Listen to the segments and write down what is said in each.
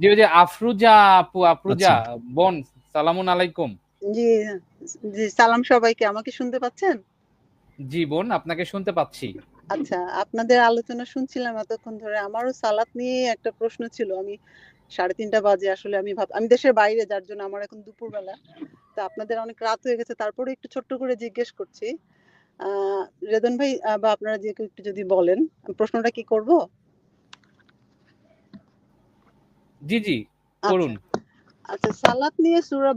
জি ওই যে আফরুজা আপু আফরুজা আচ্ছা। বোন সালামুন আলাইকুম জি, জি সালাম সবাইকে। আমাকে শুনতে পাচ্ছেন? জি বোন আপনাকে শুনতে পাচ্ছি। আচ্ছা, আপনাদের আলোচনা শুনছিলাম এতক্ষণ ধরে। আমারও সালাত নিয়ে একটা প্রশ্ন ছিল। আমি ৩:৩০ বাজে আসলে আমি ভাব আমি দেশের বাইরে যার জন্য আমার এখন দুপুরবেলা। তো আপনাদের অনেক রাত হয়ে গেছে তারপরেও একটু ছোট্ট করে জিজ্ঞেস করছি। রেদন ভাই বা আপনারা যে একটু যদি বলেন, প্রশ্নটা কি করব? জি, জি করুন। আচ্ছা, আচ্ছা সালাত নিয়ে সূরা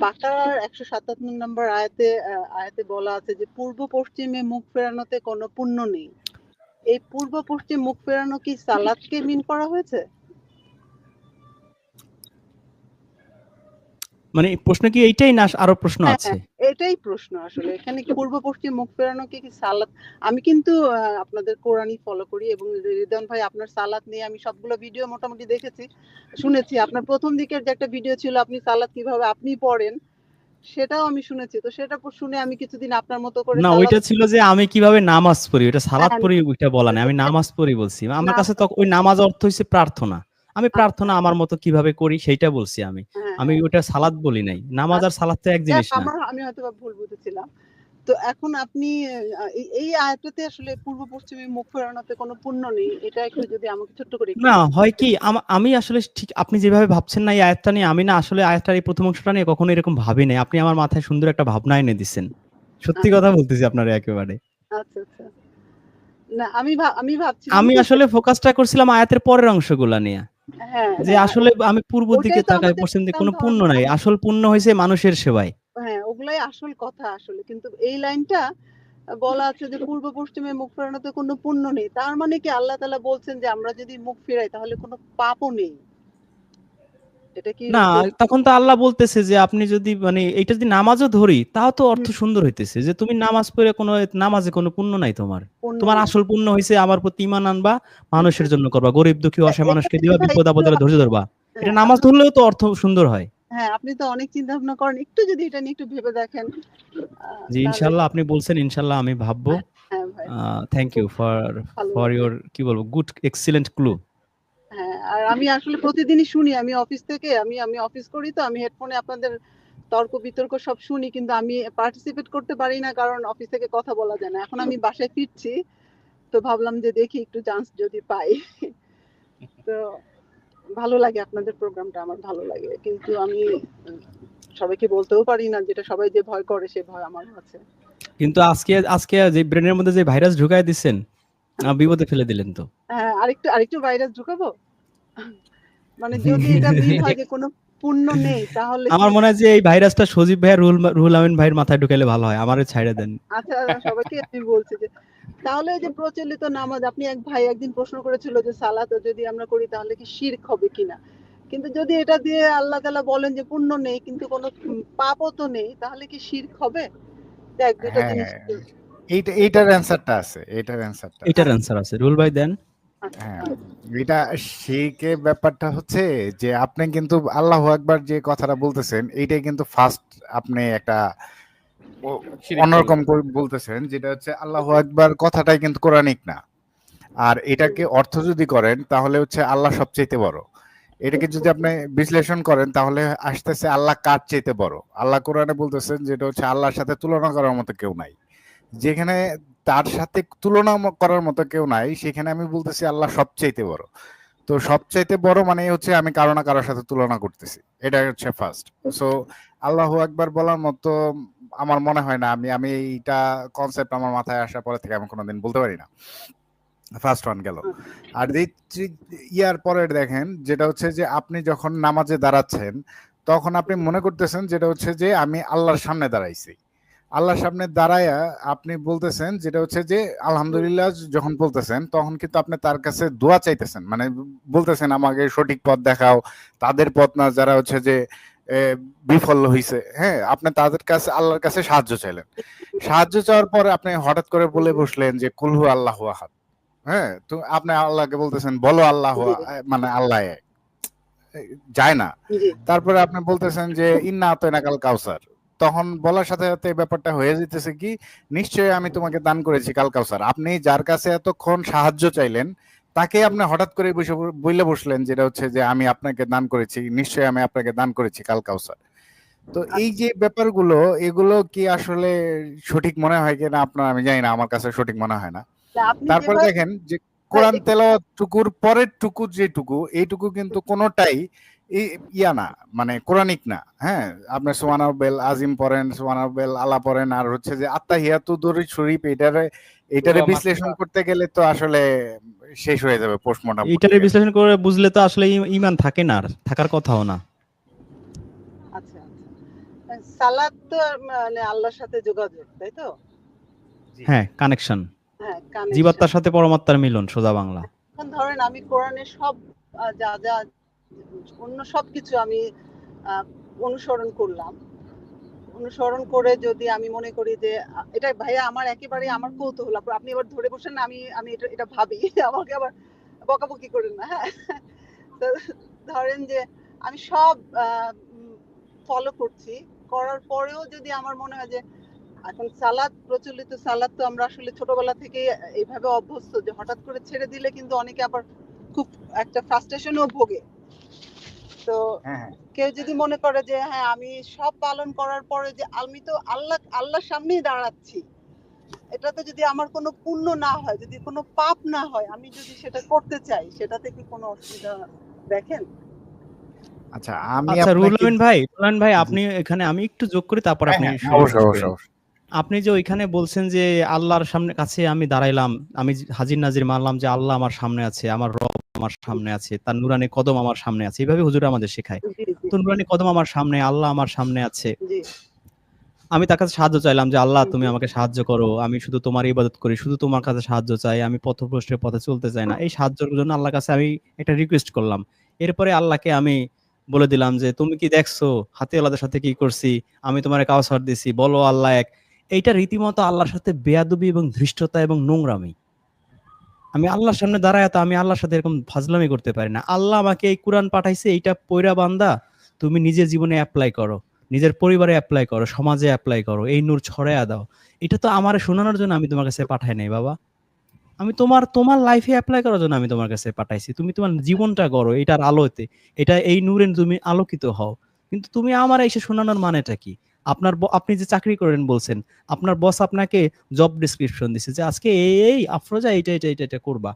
বাকারার ১৫৭ নম্বর আয়াতে আয়াতে বলা আছে যে পূর্ব পশ্চিমে মুখ ফেরানোতে কোনো পুণ্য নেই। এই পূর্ব পশ্চিম মুখ ফেরানো কি সালাতকে মিন করা হয়েছে? মানে প্রশ্ন কি এইটাই না আরও প্রশ্ন হ্যাঁ, আছে? হ্যাঁ, এটাই প্রশ্ন আসলে। এখানে পূর্ব পশ্চিম মুখ ফেরানো কি, সালাত আমি কিন্তু আপনাদের কোরআনই ফলো করি এবং রিদওয়ান ভাই আপনার সালাত নিয়ে আমি সবগুলো ভিডিও মোটামুটি দেখেছি, শুনেছি। আপনার ১ম দিকের যে একটা ভিডিও ছিল আপনি সালাত কীভাবে আপনি পড়েন, সেটাও আমি শুনেছি। তো সেটা শুনে আমি কিছুদিন আপনার মতো করে না ওইটা ছিল যে আমি কীভাবে নামাজ পড়ি। ওইটা সালাত হ্যাঁ, পড়ি ওইটা বলা নাই। আমি নামাজ পড়ি বলছি। আমার কাছে তো ওই নামাজ অর্থ হইছে প্রার্থনা। আমি প্রার্থনা আমার মতো কীভাবে করি সেইটা বলছি আমি। হ্যাঁ, আমি হ্যাঁ। ওইটা সালাত বলি নাই। নামাজ আর সালাত তো এক জিনিস না। আমার আমি হয়তোবা ভুল বুঝেছিলাম। তো এখন আপনি এই আয়াতটাতে আসলে পূর্ব পশ্চিমে মুখ ফেরানোতে কোনো পুণ্য নেই। এটা একটু যদি আমাকে ছোট্ট করে না হয় কি আমি আসলে ঠিক আপনি যেভাবে ভাবছেন না এই আয়াতটা নিয়ে আমি না আসলে আয়াতটার এই প্রথম অংশটা নিয়ে কখনো এরকম ভাবি নাই। আপনি আমার মাথায় সুন্দর একটা ভাবনা এনে দিছেন। সত্যি আচ্ছা। কথা বলতেছি আপনারে একেবারে। আচ্ছা, আচ্ছা। না আমি আমি ভাবছিলাম আমি আসলে ফোকাসটা করছিলাম আয়াতের পরের অংশগুলা নিয়ে। হ্যাঁ, যে হ্যাঁ। আসলে আমি পূর্ব দিকে তাকাই পশ্চিম দিকে কোনো পুণ্য নাই। আসল পুণ্য হয়েছে মানুষের সেবায়। হ্যাঁ, ওগুলাই আসল কথা আসলে। কিন্তু এই লাইনটা বলা আছে যে পূর্ব পশ্চিমে মুখ ফেরানোতে কোনো পুণ্য নেই। তার মানে কি আল্লাহ তালা বলছেন যে আমরা যদি মুখ ফেরাই তাহলে কোনো পাপও নেই। এটা না তখন তো আল্লাহ বলতেছে যে আপনি যদি মানে এইটা যদি নামাজও ধরি তাও তো অর্থ সুন্দর হইতেছে যে তুমি নামাজ পড়ে কোনো নামাজে কোনো পুণ্য নাই তোমার। তোমার আসল পুণ্য হইছে আমার প্রতি ঈমান আনবা, মানুষের জন্য করবা। গরিব দুঃখী হ্যাঁ, অসহায় মানুষকে দিবা, বিপদ আপদে ধৈর্য ধরবা। এটা হ্যাঁ, নামাজ ধরলেও তো অর্থ সুন্দর হয়। হ্যাঁ, আপনি তো অনেক চিন্তা ভাবনা করেন। একটু যদি এটা নিয়ে একটু ভেবে দেখেন জি ইনশাআল্লাহ আপনি বলছেন ইনশাআল্লাহ আমি ভাববো। Thank you for for. Your কি বলব গুড এক্সিলেন্ট ক্লু। আর আমি আসলে প্রতিদিনই শুনি। আমি অফিস থেকে আমি আমি অফিস করি তো আমি হেডফোনে আপনাদের তর্ক বিতর্ক সব শুনি। কিন্তু আমি পার্টিসিপেট করতে পারি না কারণ অফিস থেকে কথা বলা যায় না। এখন আমি বাসায় ফিরছি। তো ভাবলাম যে দেখি একটু চান্স যদি পাই। তো ভালো লাগে আপনাদের প্রোগ্রামটা আমার ভালো লাগে। কিন্তু আমি সবাইকে বলতেও পারি না যেটা সবাই যে ভয় করে সে ভয় আমার আছে। কিন্তু আজকে আজকে যে ব্রেনের মধ্যে যে ভাইরাস ঢুকায় দিছেন বিপদে ফেলে দিলেন তো। হ্যাঁ, আরেকটু আরেকটু ভাইরাস ঢুকাবো? মানে যদি এটা হয় যে কোনো পুণ্য নেই তাহলে আমার মনে হয় যে এই ভাইরাসটা সজীব ভাইয়া রুহুল রুহুল আমিন ভাইয়ের মাথায় ঢুকাইলে ভালো হয়। আমারে ছাইড়া দেন। আচ্ছা সবাইকে আমি বলছি যে তাহলে যে প্রচলিত নামাজ আপনি এক ভাই একদিন প্রশ্ন করেছিল যে সালাতও যদি আমরা করি তাহলে কি শিরক হবে কিনা? কিন্তু যদি এটা দিয়ে আল্লাহ তাআলা বলেন যে পুণ্য নেই কিন্তু কোনো পাপও তো নেই তাহলে কি শিরক হবে? দেখ ২ টা হ্যাঁ, জিনিস এইটা এইটার অ্যান্সারটা আছে। এইটার অ্যান্সারটা। এটার অ্যান্সার আছে। রুহুল ভাই দেন। হ্যাঁ, এটা শিরকের ব্যাপারটা হচ্ছে যে আপনি কিন্তু আল্লাহু আকবার যে কথাটা বলতেছেন এইটাই কিন্তু ফার্স্ট আপনি একটা শিরিক অন্যরকম বলতেছেন যেটা হচ্ছে আল্লাহু আকবার কথাটাই কিন্তু কোরআনিক না। আর এটাকে অর্থ যদি করেন তাহলে হচ্ছে আল্লাহ সবচাইতে বড়। এটাকে যদি আপনি বিশ্লেষণ করেন তাহলে আসতেছে আল্লাহ কার চাইতে বড়। আল্লাহ কোরআনে বলতেছেন যেটা হচ্ছে আল্লাহর সাথে তুলনা করার মতো কেউ নাই। যেখানে তার সাথে তুলনা করার মতো কেউ নাই সেখানে আমি বলতেছি, আল্লাহ সবচাইতে বড়। তো সবচাইতে বড় মানে হচ্ছে আমি কারও না কারোর সাথে তুলনা করতেছি। এটা হচ্ছে ফার্স্ট। সো আল্লাহ একবার বলার মতো আমার মনে হয় না আমি আমি এইটা কনসেপ্ট আমার মাথায় আসার পরে থেকে আমি কোনোদিন বলতে পারি না। ফার্স্ট ওয়ান গেল। আর ইয়ার পরের দেখেন, যেটা হচ্ছে যে আপনি যখন নামাজে দাঁড়াচ্ছেন, তখন আপনি মনে করতেছেন যেটা হচ্ছে যে আমি আল্লাহর সামনে দাঁড়াইছি। আল্লাহর সামনে দাঁড়ায়া আপনি বলতেছেন যেটা হচ্ছে যে আলহামদুলিল্লাহ যখন বলতেছেন তখন কিন্তু আপনি তার কাছে দোয়া চাইতেছেন। মানে বলতেছেন আমাকে সঠিক পথ দেখাও। তাদের পথ না যারা হচ্ছে যে বিফল হইছে। হ্যাঁ? আপনি তাদের কাছে আল্লাহর কাছে সাহায্য চাইলেন। সাহায্য চাওয়ার পরে আপনি হঠাৎ করে বলে বসলেন যে কুল আল্লাহ আল্লাহু আহাদ। হ্যাঁ? তো আপনি আল্লাহকে বলতেছেন বলো আল্লাহ মানে আল্লাহ যায় না। তারপরে আপনি বলতেছেন যে ইন্না আতাইনাকাল কাউসার। তখন বলার সাথে, সাথে এই ব্যাপারটা হয়ে যাইতেছে কি নিশ্চয়ই আমি তোমাকে দান করেছি কাল কাউসার। আপনি যার কাছে এতক্ষণ সাহায্য চাইলেন তাকে আপনি হঠাৎ করে বসে বইলে বসলেন যেটা হচ্ছে যে আমি আপনাকে দান করেছি নিশ্চয়ই আমি আপনাকে দান করেছি কাল কাউসার। তো এই যে ব্যাপারগুলো এগুলো কি আসলে সঠিক মনে হয় কিনা? আপনার আমি জানি না আমার কাছে সঠিক মনে হয় না। তারপরে দেখেন যে কোরআন একটু- তেলাওয়াত টুকুর পরের টুকু যেটুকু এইটুকু কিন্তু কোনোটাই এই ইয়া না মানে কোরআনিক না হ্যাঁ? আপনার সোয়ানাবেল আজিম পড়েন সোয়ানাবেল আলা পড়েন আর হচ্ছে যে আত্মাহিয়াতু দরিদ শরীফ এটারে এটারে বিশ্লেষণ করতে গেলে তো আসলে শেষ হয়ে যাবে পোস্টমর্টম এইটারে বিশ্লেষণ করে বুঝলে তো আসলে ইমান থাকে না আর থাকার কথাও না। আচ্ছা আচ্ছা। সালাদ তো মানে আল্লাহর সাথে যোগাযোগ তাই তো? হ্যাঁ কানেকশন হ্যাঁ জীবাত্মার সাথে পরমাত্মার মিলন সোজা বাংলা। এখন ধরেন আমি কোরআনের সব যা যা অন্য সব কিছু আমি অনুসরণ করলাম। অনুসরণ করে যদি আমি মনে করি যে, এটা ভাইয়া আমার একেবারে আমার কৌতূহল। আপনি এবার ধরে বসেন, আমি আমি এটা এটা ভাবি। আমাকে আবার বকাবকি করেন না হ্যাঁ? তো ধরেন যে, আমি সব ফলো করছি। করার পরেও যদি আমার মনে হয় যে, এখন সালাদ, প্রচলিত সালাদ তো আমরা আসলে ছোটবেলা থেকে এইভাবে অভ্যস্ত যে, হঠাৎ করে ছেড়ে দিলে কিন্তু অনেকে আবার খুব একটা ফ্রাস্ট্রেশনও ভোগে। তো হ্যাঁ হ্যাঁ। কেউ যদি মনে করে যে হ্যাঁ আমি সব পালন করার পরে যে আমি তো আল্লাহ আল্লাহর সামনেই দাঁড়াচ্ছি। এটাতে যদি আমার কোনো পুণ্য না হয় যদি কোনো পাপ না হয় আমি যদি সেটা করতে চাই সেটাতে কি কোনো অসুবিধা দেখেন? আচ্ছা আমি আচ্ছা আপনাকে ভাই রুল ভাই আপনি এখানে আমি একটু যোগ করি তারপর হ্যাঁ, আপনি। আপনি যে ওইখানে বলছেন যে আল্লাহর সামনে কাছে আমি দাঁড়াইলাম আমি হাজির নাজির মানলাম যে আল্লাহ আমার সামনে আছে আমার রব আমার সামনে আছে তার নুরানি কদম আমার সামনে আছে এইভাবে হুজুর আমাদের শেখায়। তো নুরানি কদম আমার সামনে আল্লাহ আমার সামনে আছে। আমি তার কাছে সাহায্য চাইলাম যে আল্লাহ তুমি আমাকে সাহায্য করো আমি শুধু তোমার ইবাদত করি শুধু তোমার কাছে সাহায্য চাই আমি পথভ্রষ্টের পথে চলতে চাই না। এই সাহায্যের জন্য আল্লাহর কাছে আমি একটা রিকোয়েস্ট করলাম। এরপরে আল্লাহকে আমি বলে দিলাম যে তুমি কি দেখছ? হাতে আল্লাহর সাথে কি করছি? আমি তোমার কাউসার দিছি বলো আল্লাহ এক। এইটা রীতিমতো আল্লাহর সাথে বেয়াদবি এবং ধৃষ্টতা এবং নোংরামি। আমি আল্লাহর সামনে দাঁড়ায় তো আমি আল্লাহর সাথে এরকম ফাজলামি করতে পারি না। আল্লাহ আমাকে এই কোরআন পাঠাইছে, এইটা পয়রা বান্দা, তুমি নিজের জীবনে অ্যাপ্লাই করো, নিজের পরিবারে অ্যাপ্লাই করো, সমাজে অ্যাপ্লাই করো, এই নূর ছড়াইয়া দাও। এটা তো আমার শোনানোর জন্য আমি তোমার কাছে পাঠাই নাই বাবা। আমি তোমার তোমার লাইফে অ্যাপ্লাই করার জন্য আমি তোমার কাছে পাঠাইছি। তুমি তোমার জীবনটা করো এটার আলোতে। এটা এই নূরে তুমি আলোকিত হও। কিন্তু তুমি আমার এসে শোনানোর মানেটা কি? আপনার আপনি যে চাকরি করেন বলছেন আপনার বস আপনাকে জব ডিসক্রিপশন দিছে যে আজকে এই এই আফরোজা এইটা এটা এটা এটা করবা।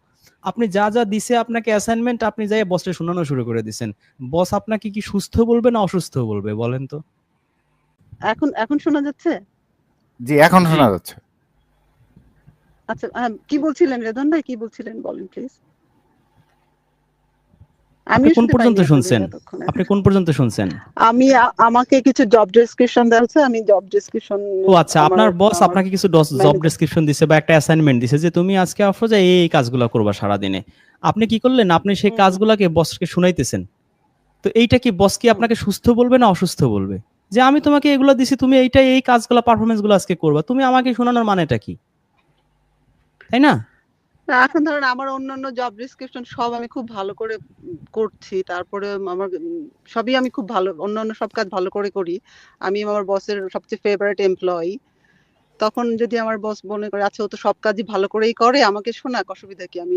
আপনি যা যা দিছে আপনাকে অ্যাসাইনমেন্ট আপনি যাই বসে শোনানো শুরু করে দিছেন। বস আপনাকে কি সুস্থ বলবে না অসুস্থ বলবে বলেন তো? এখন এখন শোনা যাচ্ছে? জি এখন শোনা যাচ্ছে। আচ্ছা হ্যাঁ, কি বলছিলেন রেদন ভাই? কি বলছিলেন বলেন প্লিজ আপনি কোন পর্যন্ত শুনছেন? আপনি কোন পর্যন্ত শুনছেন? আমি আমাকে কিছু জব ডেসক্রিপশন দেওয়া হচ্ছে আমি জব ডেসক্রিপশন ও আচ্ছা আপনার বস আপনাকে কিছু জব ডেসক্রিপশন দিছে বা একটা অ্যাসাইনমেন্ট দিছে যে তুমি আজকে আফরোজা এই এই কাজগুলো করবা সারা দিনে আপনি কি করলেন? আপনি সেই। কাজগুলোকে বসকে শুনাইতেছেন। তো এইটা কি বস কি আপনাকে সুস্থ বলবে না অসুস্থ বলবে? যে আমি তোমাকে এগুলো দিছি তুমি এইটা এই কাজগুলো পারফরমেন্সগুলো আজকে করবা। তুমি আমাকে শোনানোর মানেটা কি? তাই না? এখন ধরেন আমার অন্যান্য জব ডেসক্রিপশন সব আমি খুব ভালো করে করছি। তারপরে আমার সবই আমি খুব ভালো, অন্যান্য সব কাজ ভালো করে করি। আমি আমার বসের সবচেয়ে ফেভারিট এমপ্লয়ি তখন যদি আমার বস মনে করে আচ্ছা ও তো সব কাজই ভালো করেই করে, আমাকে শোনাক, অসুবিধা কি? আমি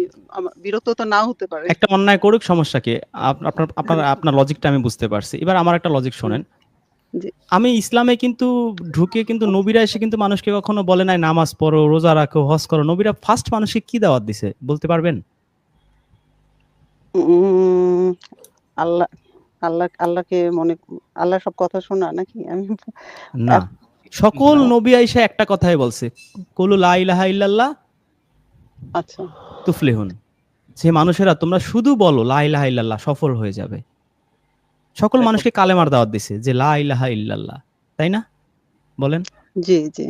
বিরক্ত তো নাও হতে পারে। একটা অন্যায় করুক, সমস্যা কি? আপনার আপনার আপনার লজিকটা আমি বুঝতে পারছি। এবার আমার একটা লজিক শোনেন। আমি ইসলামে কিন্তু ঢুকে কিন্তু নবীরা এসে কিন্তু মানুষকে কখনো বলে নাই নামাজ পড়ো রোজা রাখো হজ করো। নবীরা ফার্স্ট মানুষকে কি দাওয়াত দিছে বলতে পারবেন? আল্লাহ আল্লাহ আল্লাহকে মনে আল্লাহ সব কথা শোনা নাকি? আমি না। সকল নবী আইসা একটা কথাই বলছে কুলু লা ইলাহা ইল্লাল্লাহ আচ্ছা। তুফলিহুন। যে মানুষেরা তোমরা শুধু বলো লা ইলাহা ইল্লাল্লাহ সফল হয়ে যাবে। সকল। মানুষকে কালেমার দাওয়াত দিছে যে লা ইলাহা ইল্লাল্লাহ তাই না? বলেন। জি জি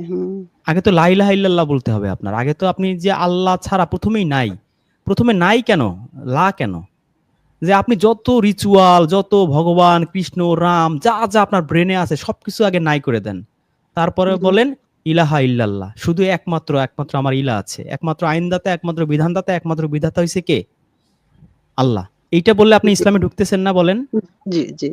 আগে তো লা ইলাহা ইল্লাল্লাহ বলতে হবে আপনার। আগে তো আপনি যে আল্লাহ ছাড়া প্রথমেই নাই। প্রথমে নাই কেন? লা কেন? যে আপনি যত রিচুয়াল যত ভগবান কৃষ্ণ রাম যা যা আপনার ব্রেনে আছে সবকিছু আগে নাই করে দেন। তারপরে বলেন ইলাহা ইল্লাল্লাহ শুধু একমাত্র একমাত্র আমার ইলা আছে। একমাত্র আইনদাতা একমাত্র বিধানদাতা একমাত্র বিধাতা হইছে কে? আল্লাহ। এইটা বললে আপনি ইসলামে ঢুকতেছেন না বলেন? জি জি।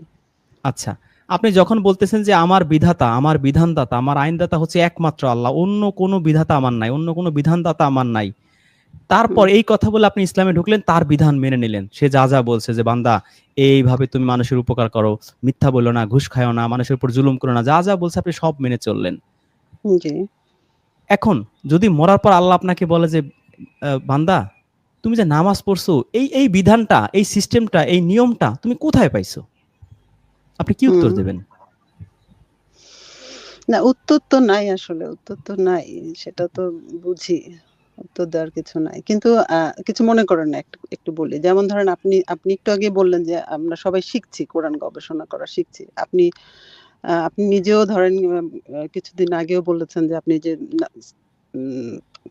আচ্ছা আপনি যখন বলতেছেন যে আমার বিধাতা আমার বিধানদাতা আমার আইনদাতা হচ্ছে একমাত্র আল্লাহ অন্য কোনো বিধাতা আমার নাই অন্য কোনো বিধানদাতা আমার নাই তারপর এই কথা বলে আপনি ইসলামে ঢুকলেন তার বিধান মেনে নিলেন। সে যা যা বলছে যে বান্দা এইভাবে তুমি মানুষের উপকার করো মিথ্যা বলো না ঘুষ খাও না মানুষের উপর জুলুম করো না যা যা বলছে আপনি সব মেনে চললেন। এখন যদি মরার পর আল্লাহ আপনাকে বলে যে বান্দা তুমি যে নামাজ পড়ছো এই এই বিধানটা এই সিস্টেমটা এই নিয়মটা তুমি কোথায় পাইছো? আপনি কি উত্তর দেবেন? না উত্তর তো নাই আসলে উত্তর তো নাই সেটা তো বুঝি উত্তর দেওয়ার কিছু নাই। কিন্তু কিছু মনে করেন না একটু একটু বলি। যেমন ধরেন আপনি আপনি একটু আগে বললেন যে আমরা সবাই শিখছি কোরআন গবেষণা করা শিখছি। আপনি আপনি নিজেও ধরেন কিছুদিন আগেও বলেছেন যে আপনি যে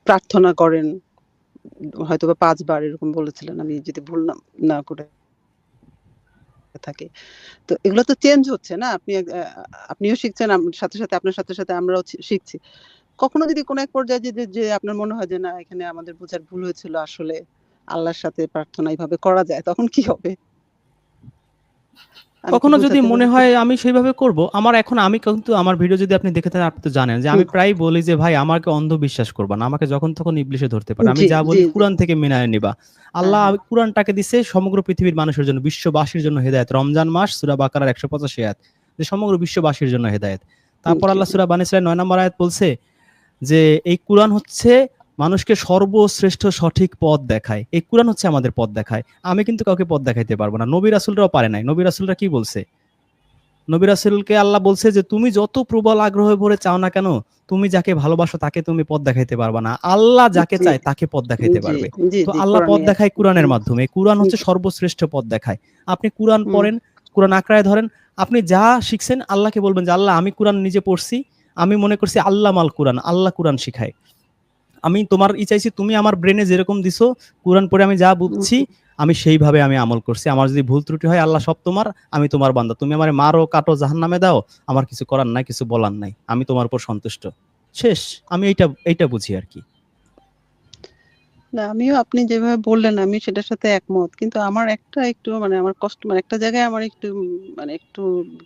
প্রার্থনা করেন হয়তো বা পাঁচবার এরকম বলেছিলেন, আমি যদি ভুল না করে থাকি। তো এগুলো তো চেঞ্জ হচ্ছে না? আপনি আপনিও শিখছেন সাথে সাথে আপনার সাথে সাথে আমরাও শিখছি। কখনো যদি কোনো এক পর্যায়ে যে যে আপনার মনে হয় যে, না, এখানে আমাদের বোঝার ভুল হয়েছিল, আসলে আল্লাহর সাথে প্রার্থনা এইভাবে করা যায়, তখন কি হবে? কখনো যদি মনে হয় আমি সেইভাবে করব আমার এখন আমি কিন্তু আমার ভিডিও যদি আপনি দেখে থাকেন আপনি তো জানেন যে আমি প্রায় বলি যে ভাই আমাকে অন্ধ বিশ্বাস করবা না আমাকে যখন তখন ইবলিশে ধরতে পারে। আমি যা বলি। কোরআন থেকে মেনে নিবা। আল্লাহ হ্যাঁ, কোরআনটাকে দিছে সমগ্র পৃথিবীর মানুষের জন্য বিশ্ববাসীর জন্য হেদায়েত। রমজান মাস সূরা বাকারার 185 আয়াত যে সমগ্র বিশ্ববাসীর জন্য হেদায়েত। তারপর আল্লাহ সূরা বানী ইসরাঈল 9 নম্বর আয়াত বলছে যে এই কোরআন হচ্ছে মানুষকে সর্বশ্রেষ্ঠ সঠিক পথ দেখায়। এই কোরআন হচ্ছে আমাদের পথ দেখায়। আমি কিন্তু কাউকে পথ দেখাইতে পারব না। নবী রাসূলরাও পারে নাই। নবী রাসূলরা কি বলছে? নবী রাসূলকে আল্লাহ বলছে যে তুমি যত প্রবল আগ্রহে ভরে চাও না কেন তুমি যাকে ভালোবাসো তাকে তুমি পথ দেখাইতে পারবা না। আল্লাহ যাকে চায় তাকে পথ দেখাইতে পারবে। তো আল্লাহ পথ দেখায় কোরআনের। মাধ্যমে। কোরআন হচ্ছে সর্বশ্রেষ্ঠ পথ দেখায়। আপনি কোরআন পড়েন কোরআন আঁকড়ায় ধরেন আপনি যা শিখছেন আল্লাহকে বলবেন যে আল্লাহ আমি কোরআন নিজে পড়ছি আমি মনে করছি আল্লাহ মাল কোরআন আল্লাহ কোরআন শিখায়। আমি তোমার ই চাইছি, তুমি আমার ব্রেনে যেরকম দিছো, কোরআন পড়ে আমি যা বুঝছি, আমি সেইভাবে আমি আমল করছি। আমার যদি ভুল ত্রুটি হয়, আল্লাহ সব তোমার, আমি তোমার বান্দা। তুমি আমার মারো, কাটো জাহান নামে দাও, আমার কিছু করার নাই, কিছু বলার নাই। আমি তোমার উপর সন্তুষ্ট। শেষ, আমি এইটা এইটা বুঝি আর কি। না, আমিও আপনি যেভাবে বললেন আমি সেটার সাথে একমত। কিন্তু আমার একটা একটু মানে আমার কষ্ট মানে একটা জায়গায় আমার একটু মানে একটু,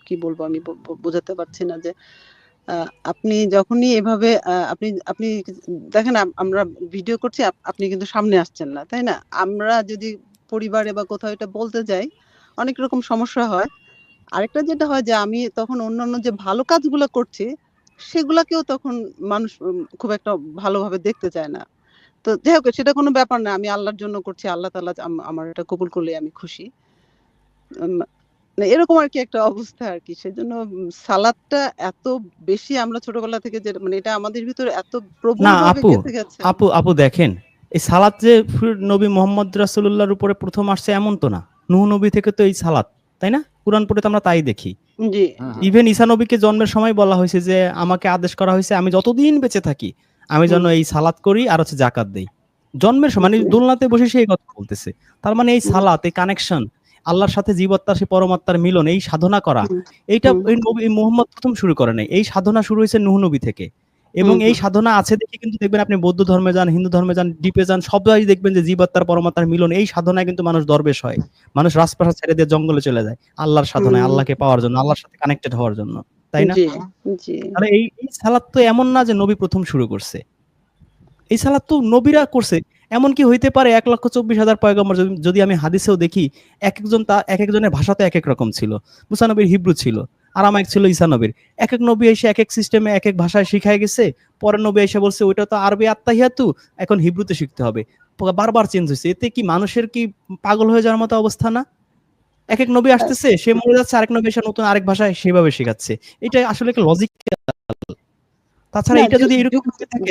কি বলব আমি বোঝাতে পারছি না যে আপনি যখনই এভাবে আপনি আপনি দেখেন আম- আমরা ভিডিও করছি, আপ- আপনি কিন্তু সামনে আসছেন না, তাই না? আমরা যদি পরিবারে বা কোথাও এটা বলতে যাই, অনেক রকম সমস্যা হয়। আরেকটা যেটা হয় যে, আমি তখন অন্যান্য যে ভালো কাজগুলো করছি, সেগুলাকেও তখন মানুষ খুব একটা ভালোভাবে দেখতে চায় না। তো যাই হোক, সেটা কোনো ব্যাপার না, আমি আল্লাহর জন্য করছি, আল্লাহ আম- আমার এটা কবুল করলে আমি খুশি। এরকম আর কি একটা অবস্থা আর কি সেজন্য উম, সালাদটা এত বেশি আমরা ছোটবেলা থেকে যে মানে এটা আমাদের ভিতরে এত প্রবল ভাবে আপু, গেছে। আপু আপু দেখেন এই সালাত যে নবী মোহাম্মদ রাসূলুল্লাহর উপরে প্রথম আসছে এমন তো না। নূহ নবী থেকে তো এই সালাত তাই না? কোরআন পড়ে তো আমরা তাই দেখি। জি। ইভেন ঈসা নবীকে জন্মের সময় বলা হয়েছে যে আমাকে আদেশ করা হয়েছে আমি যতদিন বেঁচে থাকি আমি যেন এই সালাত করি আর হচ্ছে জাকাত দেই। জন্মের সময় মানে। দোলনাতে বসে সেই কথা বলতেছে। তার মানে এই সালাত এই কানেকশন আল্লাহর সাথে জীবত্তার সেই পরমাত্মার মিলন এই সাধনা করা। এইটা। এই নবী মোহাম্মদ প্রথম শুরু করে নাই। এই সাধনা শুরু হয়েছে নুহ নবী থেকে। এবং এই সাধনা আছে দেখে কিন্তু দেখবেন আপনি বৌদ্ধ ধর্মে যান হিন্দু ধর্মে যান ডিপে যান সবাই দেখবেন যে জীবাত্মার পরমাত্মার মিলন এই সাধনায় কিন্তু মানুষ দরবেশ হয়। মানুষ রাজপ্রাসাদ ছেড়ে দিয়ে জঙ্গলে চলে যায় আল্লাহর সাধনায় আল্লাহকে পাওয়ার জন্য আল্লাহর সাথে কানেক্টেড হওয়ার জন্য তাই না? তাহলে এই এই সালাত তো এমন না যে নবী প্রথম শুরু করছে। এই সালাত তো নবীরা করছে। এমন কি হইতে পারে এক লক্ষ চব্বিশ হাজার পয়গম্বর যদি- আমি হাদিসেও দেখি, এক একজন তা এক একজনের ভাষাতে এক এক রকম ছিল। মুসা নবীর হিব্রু ছিল, আরামাইক ছিল ঈসা নবীর। এক এক নবী এসে এক এক সিস্টেমে এক এক ভাষায় শিখাই গেছে পরের নবী এসে বলছে, ওইটা তো আরবি আত্মাহিয়াতু, এখন হিব্রুতে শিখতে হবে। বারবার চেঞ্জ হয়েছে। এতে কি মানুষের কি পাগল হয়ে যাওয়ার মতো অবস্থা না? এক এক নবী আসতেছে, সে মরে যাচ্ছে, আরেক নবী এসে নতুন আরেক ভাষায় সেভাবে শেখাচ্ছে। এটা আসলে একটা লজিক তাছাড়া এটা যদি এরকম থাকে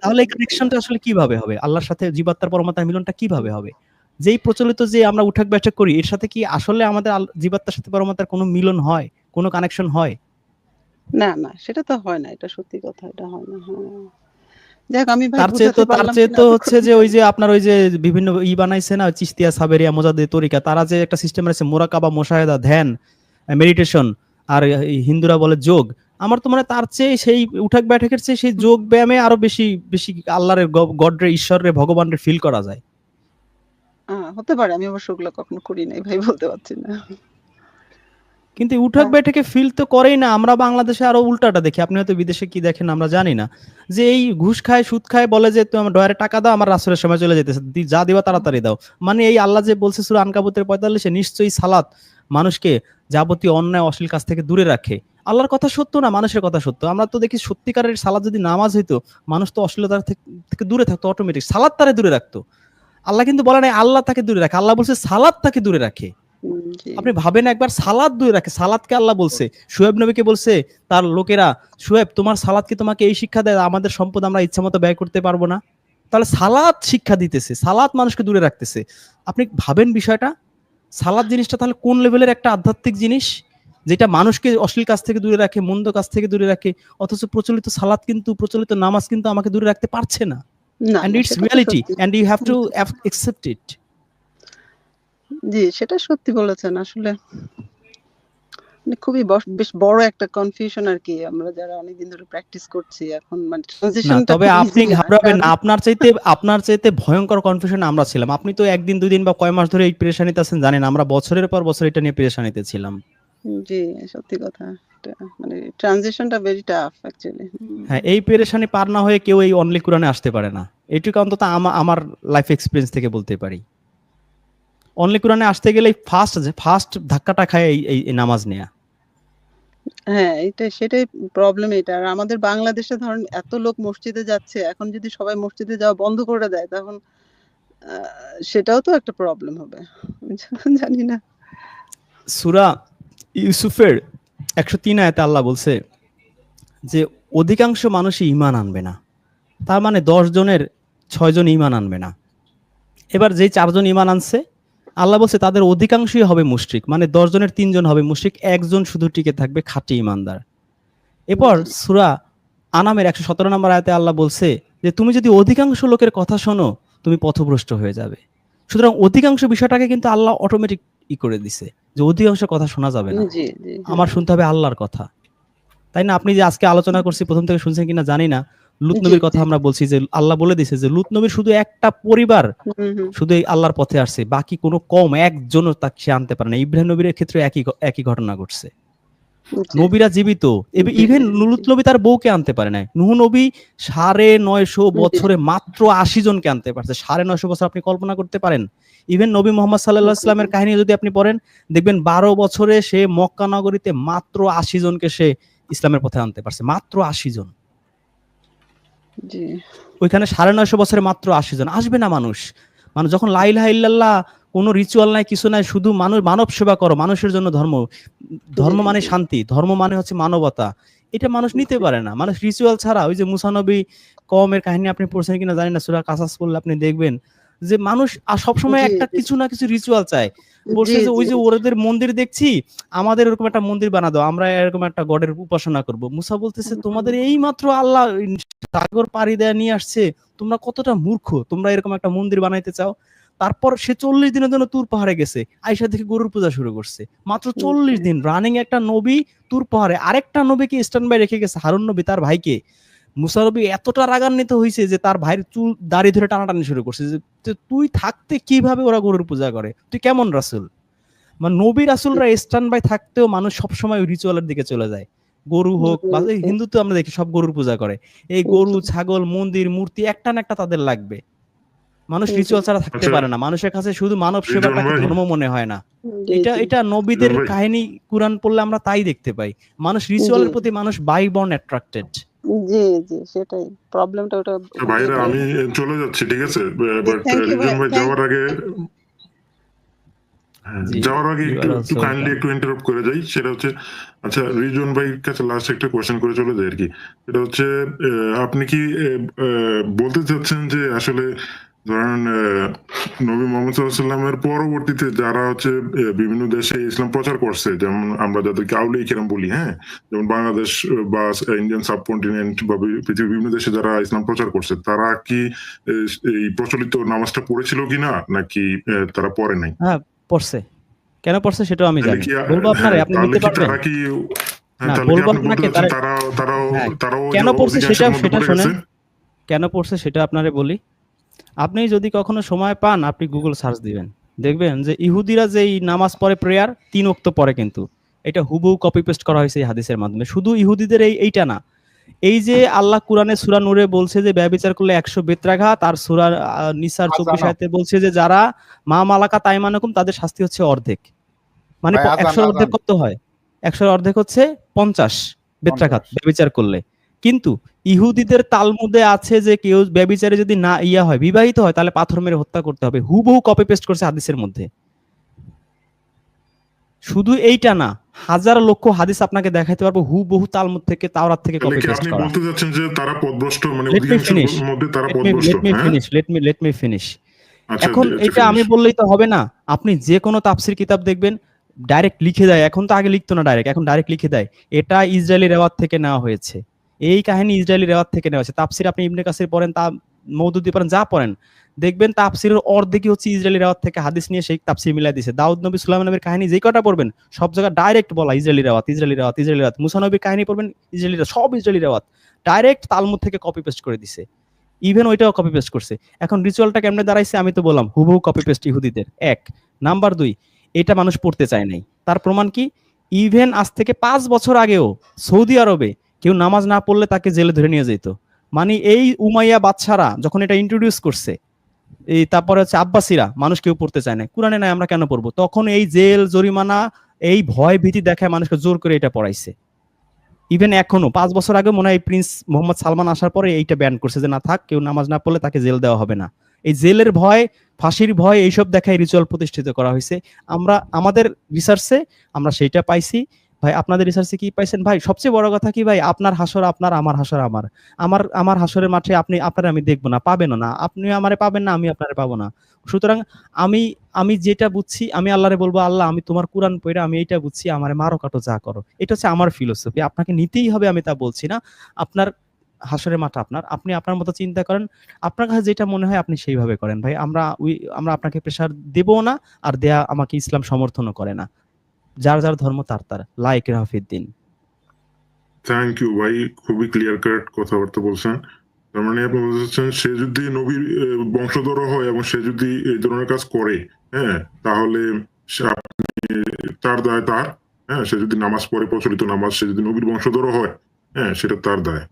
তাহলে কানেকশনটা আসলে কীভাবে হবে? আল্লাহর সাথে জীবাত্মার পরমাত্মার মিলনটা কীভাবে হবে? যেই প্রচলিত যে আমরা উঠাক ব্যাঠাক করি এর সাথে কি আসলে আমাদের জীবাত্মার সাথে পরমাত্মার কোনো মিলন হয়? কোনো কানেকশন হয়? না না সেটা তো হয় না এটা সত্যি কথা এটা হয় না হ্যাঁ। যাক আমি তার চেয়ে তো তার চেয়ে তো হচ্ছে যে ওই যে আপনার ওই যে বিভিন্ন ই বানাইছে না চিস্তিয়া সাবেরিয়া মোজাদে তরিকা তারা যে একটা সিস্টেম আছে মোরাকাবা মোশাহেদা ধ্যান মেডিটেশন আর হিন্দুরা বলে যোগ আমার তো মনে তার চেয়ে সেই উঠাক ব্যাঠাকের চেয়ে সেই যোগ ব্যায়ামে আরও বেশি বেশি আল্লাহর গডরে ঈশ্বরের ভগবানের ফিল করা যায়। হতে পারে আমি অবশ্য ওগুলো কখনো করি নাই ভাই বলতে পারছি না। কিন্তু উঠাক হ্যাঁ। ফিল তো করেই না আমরা বাংলাদেশে আরও উল্টাটা দেখি আপনি হয়তো বিদেশে কি দেখেন আমরা জানি না। যে এই ঘুষ খায় সুদ খায় বলে যে তুমি ডয়ারে টাকা দাও আমার রাসুলের সময় চলে যেতেছে যা দিবা তাড়াতাড়ি দাও। মানে এই আল্লাহ যে বলছে সুরা আনকাবুতের পঁয়তাল্লিশে নিশ্চয়ই সালাত মানুষকে যাবতীয় অন্যায় অশ্লীল কাজ থেকে দূরে রাখে। আল্লাহর কথা সত্য না মানুষের কথা সত্য? আমরা তো দেখি সত্যিকারের সালাদ যদি নামাজ হইতো মানুষ তো অশ্লীলতার থেকে- দূরে থাকতো অটোমেটিক সালাদ তারে দূরে রাখতো। আল্লাহ কিন্তু বলে নাই আল্লাহ তাকে দূরে রাখে। আল্লাহ বলছে সালাদ তাকে দূরে রাখে। আপনি ভাবেন একবার সালাদ দূরে রাখে সালাদকে আল্লাহ বলছে। শুয়েব নবীকে বলছে তার লোকেরা শুয়েব তোমার সালাদ কি তোমাকে এই শিক্ষা দেয়? আমাদের সম্পদ আমরা ইচ্ছা মতো ব্যয় করতে পারব না। তাহলে সালাদ শিক্ষা দিতেছে সালাদ মানুষকে দূরে রাখতেছে। আপনি ভাবেন বিষয়টা? সালাদ জিনিসটা তাহলে কোন লেভেলের একটা আধ্যাত্মিক জিনিস? যেটা মানুষকে অশ্লীল কাজ থেকে দূরে রাখে মন্দ কাজ থেকে দূরে রাখে অথচ প্রচলিত সালাদ কিন্তু প্রচলিত নামাজ কিন্তু আমাকে দূরে রাখতে পারছে না। জি সেটা সত্যি বলেছেন। আসলে মানে খুবই বেশ বড় একটা কনফিউশন আর কি। আমরা যারা অনেকদিন ধরে প্র্যাকটিস করছি এখন মানে না ট্রানজিশনটা তবে আপনি ঘাবড়াবেন না। আপনার চাইতে আপনার চাইতে ভয়ঙ্কর কনফিউশন আমরা ছিলাম। আপনি তো একদিন দুই দিন বা কয় মাস ধরে এই পেরেশানিতে আছেন জানেন আমরা বছরের পর বছর এটা নিয়ে পেরেশানিতে ছিলাম জি সত্যি কথা। মানে ট্রানজিশনটা ভেরি টাফ অ্যাকচুয়ালি হ্যাঁ এই পেরেশানি পার না হয়ে কেউ এই অনলি কোরআনে আসতে পারে না। এটুকু অন্তত আমা- আমার লাইফ এক্সপিরিয়েন্স থেকে বলতে পারি। অনলি কোরআনে আসতে গেলে ফার্স্ট ফার্স্ট ধাক্কাটা খায় এই নামাজ নেয়া। হ্যাঁ এটা সেটাই প্রবলেম এটা। আর আমাদের বাংলাদেশে ধরেন এত লোক মসজিদে যাচ্ছে এখন যদি সবাই মসজিদে যাওয়া বন্ধ করে দেয় তখন সেটাও তো একটা প্রবলেম হবে। জানি না। সুরা ইউসুফের একশো তিন আয়তে আল্লাহ বলছে যে, অধিকাংশ মানুষই ইমান আনবে না। তার মানে দশ জনের ছয় জন ইমান আনবে না। এবার যেই চারজন ইমান আনছে, আল্লাহ বলছে তাদের অধিকাংশই হবে মুশরিক। মানে দশ জনের তিনজন হবে মুশরিক, একজন শুধু টিকে থাকবে খাঁটি ইমানদার এরপর সুরা আনামের একশো সতেরো নম্বর আয়তে আল্লাহ বলছে যে, তুমি যদি অধিকাংশ লোকের কথা শোনো, তুমি পথভ্রষ্ট হয়ে যাবে। সুতরাং অধিকাংশ বিষয়টাকে কিন্তু আল্লাহ অটোমেটিক ই করে দিছে। যে অধিকাংশ কথা শোনা যাবে না। আমার শুনতে হবে আল্লাহর কথা। তাই না? আপনি যে আজকে আলোচনা করছি প্রথম থেকে শুনছেন কিনা জানি না। লুত নবীর কথা আমরা বলছি যে আল্লাহ বলে দিছে যে লুত নবীর শুধু একটা পরিবার শুধু আল্লাহর পথে আসছে। বাকি কোনো কম একজনও তাকে সে আনতে পারে না। ইব্রাহিম নবীর ক্ষেত্রে একই একই ঘটনা ঘটছে। নবীরা জীবিত। ইভেন জি। নবী তার বউকে আনতে পারে নাই। নুহ নবী সাড়ে নয়শো বছরে মাত্র আশি জনকে আনতে পারছে। সাড়ে নয়শো বছর আপনি কল্পনা করতে পারেন। ইভেন নবী মোহাম্মদ সাল্লাহ ইসলামের কাহিনী যদি আপনি পড়েন দেখবেন বারো বছরে সে মক্কা নগরীতে মাত্র আশি জনকে সে ইসলামের পথে আনতে পারছে। মাত্র আশি জন। ওইখানে সাড়ে নয়শো বছরে মাত্র আশি জন। আসবে না মানুষ। মানে যখন লাইলাহা ইল্লাল্লাহ কোনো রিচুয়াল নাই কিছু নাই শুধু মানুষ মানব সেবা করো মানুষের জন্য ধর্ম ধর্ম মানে শান্তি ধর্ম মানে হচ্ছে মানবতা। এটা মানুষ নিতে পারে না। মানুষ রিচুয়াল ছাড়া ওই যে মুসানবী কমের কাহিনী আপনি পড়ছেন কিনা জানি না সুরা কাসাস পড়লে আপনি দেখবেন যে মানুষ আর সবসময় একটা কিছু না কিছু রিচুয়াল চায়। বলছে যে ওই যে ওদের মন্দির দেখছি আমাদের এরকম একটা মন্দির বানা দাও আমরা এরকম একটা গডের উপাসনা করব। মুসা বলতেছে তোমাদের এই মাত্র আল্লাহ সাগর পাড়ি দেয়া নিয়ে আসছে তোমরা কতটা মূর্খ তোমরা এরকম একটা মন্দির বানাইতে চাও? তারপর সে চল্লিশ দিনের জন্য তুর পাহাড়ে গেছে আইসা থেকে গরুর পূজা শুরু করছে। মাত্র চল্লিশ দিন রানিং একটা নবী তুর পাহাড়ে আরেকটা নবীকে স্ট্যান্ড বাই রেখে গেছে হারুন নবী তার ভাইকে। মুসা নবী এতটা রাগান্বিত হয়েছে যে তার ভাইয়ের চুল দাড়ি ধরে টানাটানি শুরু করছে যে তুই থাকতে কীভাবে ওরা গরুর পূজা করে? তুই কেমন রাসুল? মানে নবী রাসুলরা স্ট্যান্ড বাই থাকতেও মানুষ সবসময় রিচুয়ালের দিকে চলে যায়। গরু হোক বা এই হিন্দুত্ব আমরা দেখি সব গরুর পূজা করে। এই গরু ছাগল মন্দির মূর্তি একটা না একটা তাদের লাগবে। মানুষ রিচুয়াল ছাড়া থাকতে আচ্ছা। পারে না। মানুষের কাছে শুধু মানব সেবাটাকে ধর্ম মনে হয় না। এটা এটা নবীদের কাহিনী কোরআন পড়লে আমরা তাই দেখতে পাই। মানুষ রিচুয়ালের। প্রতি মানুষ by born attracted ji ji সেটাই। প্রবলেমটা ওটা আচ্ছা, ভাইরা আমি চলে যাচ্ছি ঠিক আছে? বাট রিজন ভাই যাওয়ার আগে হ্যাঁ, যাওয়ার আগে একটু কাইন্ডলি একটু ইন্টারাপ্ট করে যাই। সেটা হচ্ছে আচ্ছা রিজন ভাই কাছে লাস্ট একটা কোশ্চেন করে চলে যাই আর কি। এটা হচ্ছে আহ, আপনি কি আহ, আহ, বলতে চাচ্ছেন যে আসলে ধরেন নবী মোহাম্মদ সাল্লামের পরবর্তীতে যারা হচ্ছে বিভিন্ন দেশে ইসলাম প্রচার করছে যেমন আমরা যাদেরকে আউলি কিরাম বলি হ্যাঁ? যেমন বাংলাদেশ বা ইন্ডিয়ান সাবকন্টিনেন্ট বা পৃথিবীর বিভিন্ন দেশে যারা ইসলাম প্রচার করছে তারা কি এই প্রচলিত নামাজটা পড়েছিল কিনা নাকি তারা পড়ে নাই? পড়ছে। কেন পড়ছে সেটাও আমি জানি। বলব আপনারে হ্যাঁ, আপনি নিতে পারবেন। তারা কি হ্যাঁ, না, বলব আপনাকে তারা- তারাও তারাও হ্যাঁ, কেন পড়ছে সেটা- সেটা শোনেন। কেন পড়ছে সেটা আপনারে বলি। আপনি যদি কখনো সময় পান আপনি গুগল সার্চ দিবেন। দেখবেন যে ইহুদিরা যে নামাজ পড়ে প্রেয়ার তিন ওক্ত পরে কিন্তু। এটা হুবহু কপি পেস্ট করা হয়েছে এই হাদিসের মাধ্যমে। শুধু ইহুদিদের এই এইটা না। এই যে আল্লাহ কোরআনে সুরা নূরে বলছে যে ব্যভিচার করলে 100 বেত্রাঘাত আর সূরা নিসার 24 আজানো। আয়াতে বলছে যে যারা মা মালাকা তাই তাইমানুকুম তাদের শাস্তি হচ্ছে অর্ধেক। মানে 100 অর্ধেক কত হয়? 100 অর্ধেক হচ্ছে 50 বেত্রাঘাত 50 ব্যভিচার করলে। কিন্তু ইহুদিদের তালমুদে আছে যে কেউ ব্যভিচারে যদি না ইয়া হয় বিবাহিত হয় তাহলে পাথর মেরে হত্যা করতে হবে। হুবহু কপি পেস্ট করছে হাদিসের মধ্যে। শুধু এইটা না হাজার লক্ষ হাদিস আপনাকে দেখাইতে পারব হুবহু তালমুদ থেকে তাওরাত থেকে কপি পেস্ট করা। বলতে চাচ্ছেন যে তারা পদভ্রষ্ট মানে me মধ্যে তারা পদভ্রষ্ট? Let me finish let me let me finish এখন এটা আমি বললেই তো হবে না। আপনি যে কোনো তাফসির কিতাব দেখবেন ডাইরেক্ট লিখে দেয়। এখন তো আগে লিখতো না ডাইরেক্ট এখন ডাইরেক্ট লিখে দেয়। এটা ইসরায়েলি রেওয়াত থেকে নেওয়া হয়েছে। এই কাহিনী ইসরায়েলি রেওয়াত থেকে নেওয়া হয়েছে। তাপসির আপনি ইবনে কাসির পড়েন, তা মৌদুদি পড়েন, যা পড়েন, দেখবেন তাফসিরের অর্ধেকই হচ্ছে ইসরায়েলি রেওয়াত থেকে হাদিস নিয়ে সেই তাফসির মিলাই দিয়েছে। দাউদ নবী সুলাইমান নবীর কাহিনী যে কটা পড়বেন, সব জায়গায় ডাইরেক্ট বলা, ইসরায়েলি রেওয়াত ইসরায়েলি রেওয়াত ইসরায়েলি রেওয়াত মুসা নবীর কাহিনী পড়বেন, ইসরায়েলি সব ইসরায়েলি রেওয়াত ডাইরেক্ট তালমুদ থেকে কপি পেস্ট করে দিছে। ইভেন ওইটাও কপি পেস্ট করছে। এখন রিচুয়ালটা কেমনে দাঁড়াইছে আমি তো বললাম, হুবহু কপি পেস্ট ইহুদিদের। এক। নাম্বার দুই, এটা মানুষ পড়তে চায় নাই। তার প্রমাণ কি? ইভেন আজ থেকে পাঁচ বছর আগেও সৌদি আরবে কেউ নামাজ না পড়লে তাকে জেলে ধরে নিয়ে যেত মানে এই উমাইয়া বাদশারা যখন এটা ইন্ট্রোডিউস করছে, এই তারপরে হচ্ছে আব্বাসীরা, মানুষ কেউ পড়তে চায় না। কোরআনে নাই, আমরা কেন পড়ব? তখন এই জেল, জরিমানা, এই ভয় ভীতি দেখায় মানুষকে জোর করে এটা পড়াইছে। ইভেন এখনও, পাঁচ বছর আগে মনে হয় প্রিন্স মোহাম্মদ সালমান আসার পরে এইটা ব্যান করছে যে, না থাক, কেউ নামাজ না পড়লে তাকে জেল দেওয়া হবে না। এই জেলের ভয়, ফাঁসির ভয়, এইসব দেখায় রিচুয়াল প্রতিষ্ঠিত করা হয়েছে। আমরা, আমাদের রিসার্চে আমরা সেইটা পাইছি। ভাই, আপনাদের রিসার্চে কি পাইছেন? ভাই, সবচেয়ে বড় কথা কি ভাই? আপনার হাসর আপনার, আমার হাসর আমার। আমার আমার হাসরের মাঠে আপনি, আপনার আমি দেখব না, পাবেনও না। আপনি আমারে পাবেন না, আমি আপনারে পাবো না। সুতরাং আমি আমি যেটা বুঝছি, আমি আল্লাহরে বলব, আল্লাহ, আমি তোমার কোরআন পড়ে আমি এইটা বুঝছি, আমারে মারো কাটো যা করো। এটা হচ্ছে আমার ফিলোসফি আপনাকে নিতেই হবে, আমি তা বলছি না। আপনার হাসরের মাঠ আপনার। আপনি আপনার মতো চিন্তা করেন। আপনার কাছে যেটা মনে হয়, আপনি সেইভাবে করেন। ভাই, আমরা আমরা আপনাকে প্রেশার দেবও না, আর দেয়া আমাকে ইসলাম সমর্থনও করে না। যার যার ধর্ম তার তার। লাইক রাফিদ্দিন থ্যাংক ইউ ভাই। খুবই ক্লিয়ার কাট কথাবার্তা বলছেন। তার মানে আপনি বলতে চাচ্ছেন সে যদি নবীর বংশধর হয় এবং সে যদি এই ধরনের কাজ করে হ্যাঁ তাহলে তার দায় তার হ্যাঁ সে যদি নামাজ পড়ে প্রচলিত নামাজ সে যদি নবীর বংশধর হয় হ্যাঁ সেটা তার দায়।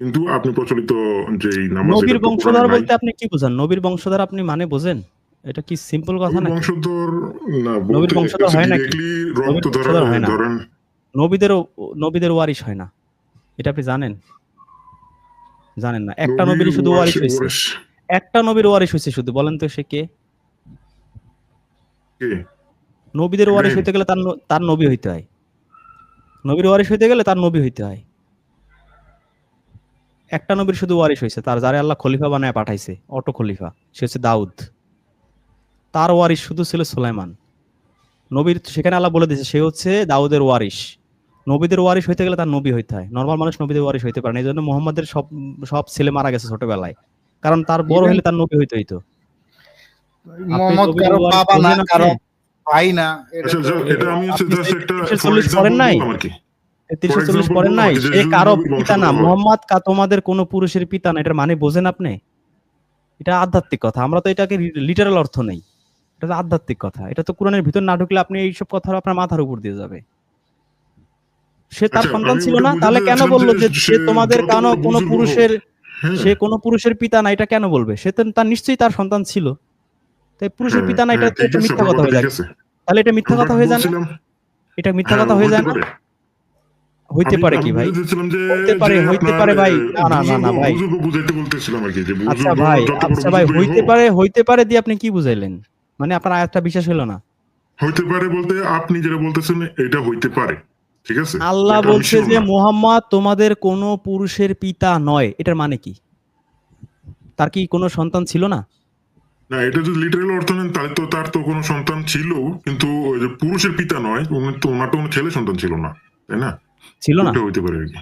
কিন্তু আপনি প্রচলিত যে নামাজ নবীর বংশধর বলতে আপনি কি বোঝান? নবীর বংশধর আপনি মানে বোঝেন? এটা কি সিম্পল কথা নাকি? বংশধর না নবীর বংশধর হয় নাকি? ডিরেক্টলি রক্ত নবীর ধরা হয় না। নবীদের নবীদের ওয়ারিশ হয় না। এটা আপনি জানেন? জানেন না। একটা নবীর শুধু ওয়ারিশ হয়েছে। একটা নবীর ওয়ারিশ হয়েছে শুধু। বলেন তো সে কে? কে? নবীদের ওয়ারিশ হইতে গেলে তার তার নবী হইতে হয়। নবীর ওয়ারিশ হইতে গেলে তার নবী হইতে হয়। একটা নবীর শুধু ওয়ারিশ হয়েছে তার যারে আল্লাহ খলিফা বানায় পাঠাইছে অটো খলিফা। সে হচ্ছে দাউদ। তার ওয়ারিশ শুধু ছিল সুলাইমান। নবীর সেখানে আল্লাহ বলে দিয়েছে সে হচ্ছে দাউদের ওয়ারিশ। নবীদের ওয়ারিশ হইতে গেলে তার নবী হইতে হয়। নর্মাল মানুষ নবীদের ওয়ারিশ হইতে পারে না। এই জন্য মোহাম্মদের সব সব ছেলে মারা গেছে ছোটবেলায়। কারণ তার বড় হলে তার নবী হইতে হইতো। আপনি মোহাম্মদ কারও বাবা না কারও ভাই না এটা আচ্ছা, আমি জাস্ট একটা নাই? নাই? কারও পিতা না। মোহাম্মদ কা তোমাদের কোনো পুরুষের পিতা না এটার মানে বোঝেন আপনি? এটা আধ্যাত্মিক কথা। আমরা তো এটাকে লিটারাল অর্থ নেই। এটা তো আধ্যাত্মিক কথা। এটা তো কোরআনের ভিতর না ঢুকলে আপনি এইসব কথা আপনার মাথার উপর দিয়ে যাবে। সে তার আচ্ছা, সন্তান ছিল না তাহলে কেন বলল যে সে তোমাদের কেন কোনো পুরুষের হ্যাঁ। সে কোনো পুরুষের পিতা না এটা কেন বলবে? সে তো তার নিশ্চয়ই তার সন্তান ছিল। তাই পুরুষের হ্যাঁ, পিতা না এটা হ্যাঁ, মিথ্যা কথা হয়ে যায় তাহলে এটা মিথ্যা কথা হয়ে যায় না এটা মিথ্যা হ্যাঁ, কথা হয়ে যায় না হইতে পারে। কি ভাই? হইতে পারে, হইতে পারে ভাই। না, না, না, না, ভাই। আচ্ছা ভাই আচ্ছা ভাই হইতে পারে হইতে পারে দিয়ে আপনি কি বুঝাইলেন? মানে আপনার আয়াতটা বিশ্বাস হলো না? হইতে পারে বলতে আপনি যেটা বলতেছেন এটা হইতে পারে। ঠিক আছে? আল্লাহ বলছে যে। মোহাম্মদ তোমাদের কোনো পুরুষের পিতা নয় এটার মানে কি? তার কি কোনো সন্তান ছিল না? না এটা যদি লিটারাল অর্থ নেন তাহলে তো তার তো কোনো সন্তান ছিল কিন্তু ওই যে পুরুষের পিতা নয় উনি তো ওনার তো কোনো ছেলে সন্তান ছিল না তাই না? ছিল না? হইতে পারে আর কি।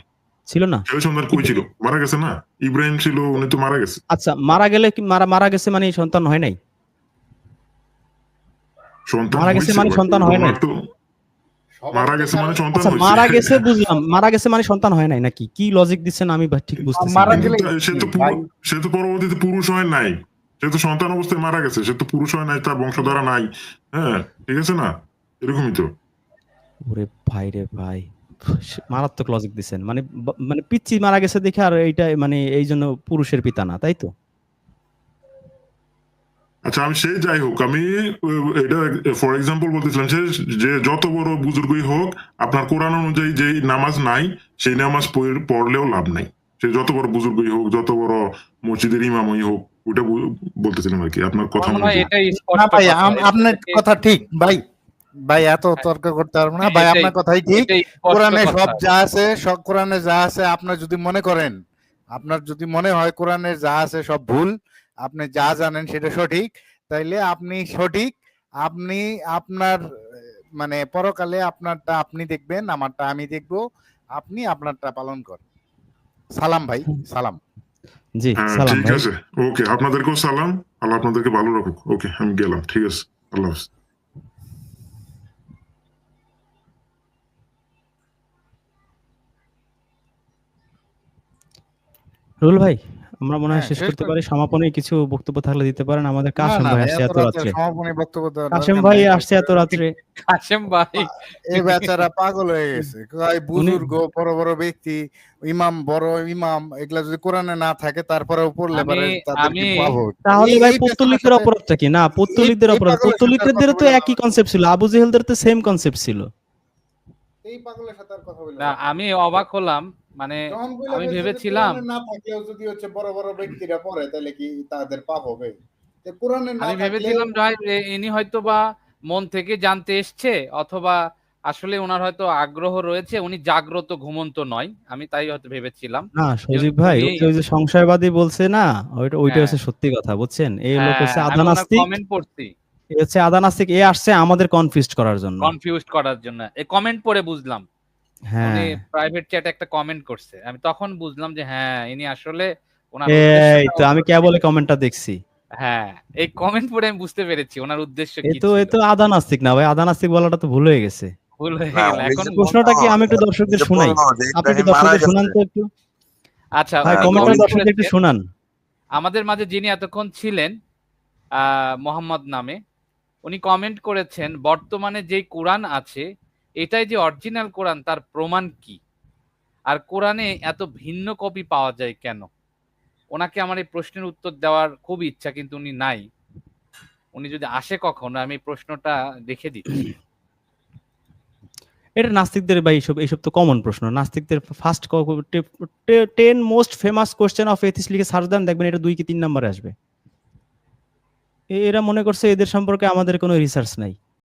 ছিল না? ছেলে সন্তান কই ছিল? মারা গেছে না? ইব্রাহিম ছিল উনি তো মারা গেছে। আচ্ছা মারা গেলে কি মারা মারা গেছে মানে সন্তান হয় নাই? সন্তান মারা গেছে মানে সন্তান হয় নাই? মারা গেছে মানে সন্তান আচ্ছা হইছে। মারা গেছে বুঝলাম মারা গেছে মানে সন্তান হয় নাই নাকি? কি লজিক দিচ্ছেন আমি ঠিক বুঝতেছি মারা গেলে সে তো পুরো- সে তো পরবর্তীতে পুরুষ হয় নাই। সে তো সন্তান অবস্থায় মারা গেছে সে তো পুরুষ হয় নাই তার বংশধারা নাই। হ্যাঁ ঠিক আছে না? এরকমই তো। ওরে ভাই রে ভাই মারাত্মক লজিক দিছেন মানে মানে পিচ্ছি মারা গেছে দেখে আর এইটা মানে এই জন্য পুরুষের পিতা না তাই তো? আচ্ছা আমি সেই যাই হোক আমি এটা ফর এক্সাম্পল বলতেছিলাম যে যে যত বড় বুজুর্গই হোক আপনার কোরআন অনুযায়ী যে নামাজ নাই সেই নামাজ পড়লেও লাভ নাই। সে যত বড় বুজুর্গই হোক যত বড় মসজিদের ইমামই হোক ওটা বলতেছিলাম আর কি আপনার কথা হয় ভাই আপনার কথা ঠিক ভাই। ভাই এত তর্ক করতে পারব না। ভাই আপনার কথাই ঠিক। কোরআনে সব যা আছে সব কোরআনে যা আছে আপনার যদি মনে করেন আপনার যদি মনে হয় কোরআনে যা আছে সব ভুল আপনি যা জানেন সেটা সঠিক। তাইলে আপনি সঠিক আপনি আপনার মানে পরকালে আপনারটা আপনি দেখবেন আমারটা আমি দেখব আপনি আপনারটা পালন করেন। সালাম ভাই সালাম। জি হ্যাঁ সালাম ঠিক আছে। ওকে আপনাদেরকেও সালাম। আল্লাহ আপনাদেরকে ভালো রাখুক। ওকে আমি গেলাম। ঠিক আছে। আল্লাহ হাফেজ। রুল ভাই? আমরা মনে হয় হ্যাঁ, শেষ করতে পারি। সমাপনী কিছু বক্তব্য থাকলে দিতে পারেন। আমাদের কাশেম ভাই আসছে এত এত রাতে রাত্রে। সমাপনী বক্তব্য দেওয়ার কাশেম ভাই আসছে এত রাত্রে। কাশেম ভাই। এই বেচারা পাগল হয়ে গেছে। কয় বুজুর্গ বড় বড় ব্যক্তি ইমাম বড় ইমাম এগুলা যদি কোরআনে না থাকে তারপরেও পড়লে পারে তাদের কি আমি- পাবো? তাহলে ভাই পত্তলিকদের অপরাধটা কি? না পত্তলিকদের অপরাধ। পত্তলিকদের তো একই কনসেপ্ট ছিল। আবু জেহেলদের তো সেম কনসেপ্ট ছিল। এই পাগলের সাথে আর কথা বলি না আমি অবাক হলাম মানে আমি ভেবেছিলাম না থাকলেও যদি হচ্ছে বড় বড় ব্যক্তিরা পড়ে তাহলে কি তাদের পাপ হবে? যে কোরআনে না আমি ভেবেছিলাম ভাই ইনি হয়তো বা মন থেকে জানতে এসছে অথবা আসলে ওনার হয়তো আগ্রহ রয়েছে উনি জাগ্রত ঘুমন্ত নয়। আমি তাই হয়তো ভেবেছিলাম। না সজীব ভাই ওই যে- সংশয়বাদী বলছে না ওইটা ওইটা হ্যাঁ। হচ্ছে সত্যি কথা বুঝছেন? এই লোক হচ্ছে হ্যাঁ, আমি আধা ওনার নাস্তিক কমেন্ট পড়ছি। এ হচ্ছে আধা নাস্তিক এ আসছে আমাদের কনফিউজ করার জন্য। কনফিউজ করার জন্য। এই কমেন্ট পড়ে বুঝলাম। হ্যাঁ। উনি প্রাইভেট চ্যাটে একটা কমেন্ট করছে। আমি তখন বুঝলাম যে হ্যাঁ ইনি আসলে ওনার এই তো আমি কেবল কমেন্টটা দেখছি। হ্যাঁ এই কমেন্ট পড়ে আমি বুঝতে পেরেছি ওনার উদ্দেশ্য কি তো এ তো আধা নাস্তিক না ভাই আধা নাস্তিক বলাটা তো ভুল হয়ে গেছে। ভুল হয়ে গেল এখন প্রশ্নটা কি আমি একটু দর্শকদের যে শোনাই? আপনি কি দর্শকদের শোনান তো একটু? আচ্ছা ভাই কমেন্টটা দর্শকদের একটু। শোনান। আমাদের মাঝে যিনি এতক্ষণ ছিলেন আহ, মোহাম্মদ নামে উনি কমেন্ট করেছেন বর্তমানে যেই কোরআন আছে এটাই যে অরিজিনাল কোরআন, তার প্রমাণ কি? আর কোরআনে এত ভিন্ন কপি পাওয়া যায় কেন? ওনাকে আমার এই প্রশ্নের উত্তর দেওয়ার খুব ইচ্ছা, কিন্তু উনি নাই। উনি যদি আসে কখনো, আমি প্রশ্নটা রেখে দিচ্ছি। এটা নাস্তিকদের বা এইসব এইসব তো কমন প্রশ্ন। নাস্তিকদের first ten most famous question of atheists লিখে সার্চ দেন, দেখবেন এটা দুই কি তিন নম্বরে আসবে। এরা মনে করছে এদের সম্পর্কে আমাদের কোনো রিসার্চ নাই।